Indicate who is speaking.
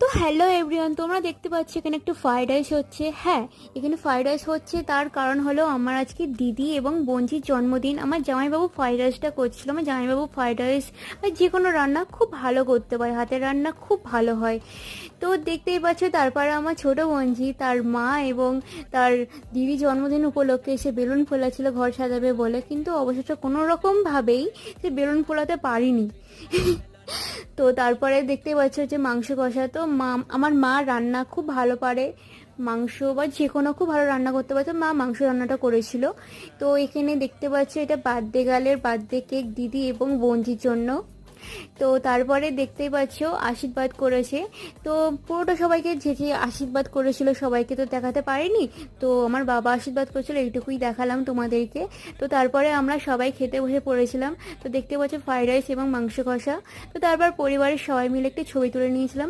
Speaker 1: তো hello everyone তোমরা দেখতে পাচ্ছ এখানে একটু ফ্রাইড রাইস হচ্ছে। হ্যাঁ এখানে ফ্রাইড রাইস হচ্ছে, তার কারণ হলো আমার আজকে দিদি এবং বোনজির জন্মদিন। আমার জামাইবাবু ফ্রাইড রাইসটা করছিল। আমার জামাইবাবু ফ্রাইড রাইস বা যে কোনো রান্না খুব ভালো করতে পারে। হাতের রান্না খুব ভালো হয়। তো দেখতেই পাচ্ছ, তারপরে আমার ছোট বোনজি তার মা এবং তার দিদি জন্মদিন উপলক্ষে সে বেলুন ফোলাচ্ছিল, ঘর সাজাবে বলে। কিন্তু অবশেষে কোনো রকমভাবেই সে বেলুন ফোলাতে পারিনি। তো তারপরে দেখতে পাচ্ছ যে মাংস কষা, তো মা, আমার মা রান্না খুব ভালো পারে। মাংস বা যে কোনো খুব ভালো রান্না করতে পারছে মা মাংস রান্নাটা করেছিল। তো এখানে দেখতে পাচ্ছ এটা বার্থডে গালের বার্থডে কেক দিদি এবং বোনজির জন্য। তো তারপরে দেখতেই পাচ্ছ, আশীর্বাদ করেছে। তো পুরোটা সবাইকে যে যে আশীর্বাদ করেছিল সবাইকে তো দেখাতে পারিনি। তো আমার বাবা আশীর্বাদ করেছিল, এইটুকুই দেখালাম তোমাদেরকে। তো তারপরে আমরা সবাই খেতে বসে পড়েছিলাম। তো দেখতে পাচ্ছ, ফ্রাইড রাইস এবং মাংস কষা। তো তারপর পরিবারের সবাই মিলে একটি ছবি তুলে নিয়েছিলাম।